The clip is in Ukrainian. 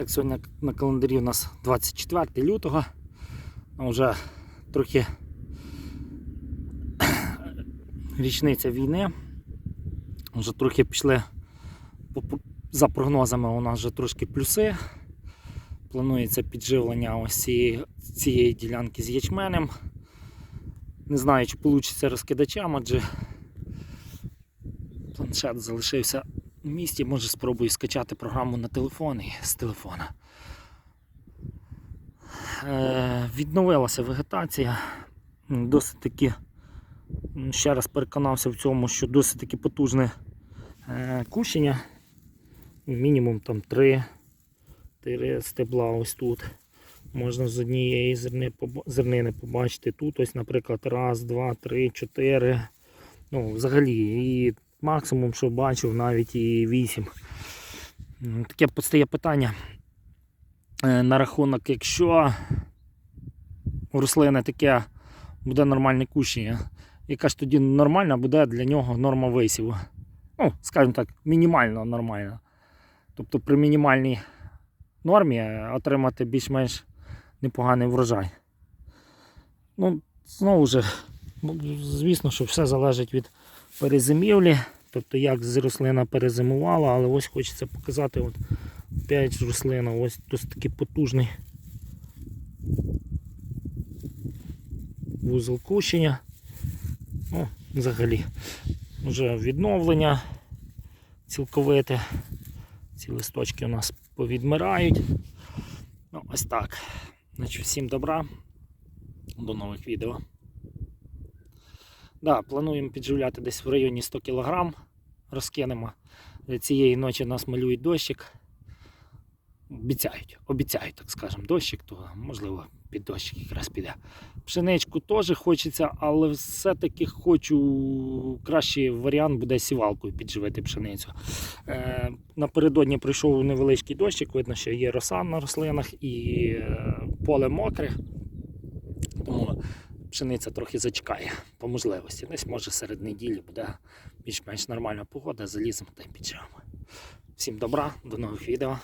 Так, сьогодні на календарі у нас 24 лютого. А Вже трохи річниця війни. Вже трохи пішли за прогнозами у нас вже трошки плюси. Планується підживлення ось цієї, цієї ділянки з ячменем. Не знаю, чи вийде розкидачам, адже планшет залишився в місті. Може спробую скачати програму на телефон і з телефона. Е, відновилася вегетація. Досить таки, ще раз переконався в цьому, що досить таки потужне е, кущення. Мінімум там 3 4 стебла ось тут. Можна з однієї зерни, зернини побачити. Тут ось, наприклад, раз, два, три, чотири. Ну, взагалі, і максимум, що бачив, навіть і 8. Таке постає питання е, на рахунок, якщо у рослини таке буде нормальне кущення, яка ж тоді нормальна буде для нього норма висіву. Ну, скажімо так, мінімально нормальна. Тобто при мінімальній нормі отримати більш-менш непоганий врожай. Ну, знову ж, ну, звісно, що все залежить від перезимівлі, тобто як з рослина перезимувала, але ось хочеться показати, от опять ж рослина, ось досить такий потужний вузол кущення. Ну, взагалі, вже відновлення цілковите. Ці листочки у нас повідмирають. Ну, ось так. Значить, всім добра. До нових відео. Да, плануємо підживляти десь в районі 100 кг. Розкинемо. Цієї ночі нас малюють дощик. Обіцяють, обіцяють, так скажемо, дощик, то можливо під дощик якраз піде. Пшеничку теж хочеться, але все-таки хочу кращий варіант буде сівалкою підживити пшеницю. Е, напередодні прийшов невеличкий дощик, видно, що є роса на рослинах і е, поле мокре. Пшениця трохи зачекає по можливості. Десь може серед неділі буде більш-менш нормальна погода, заліземо та й піджемо. Всім добра, до нових відео.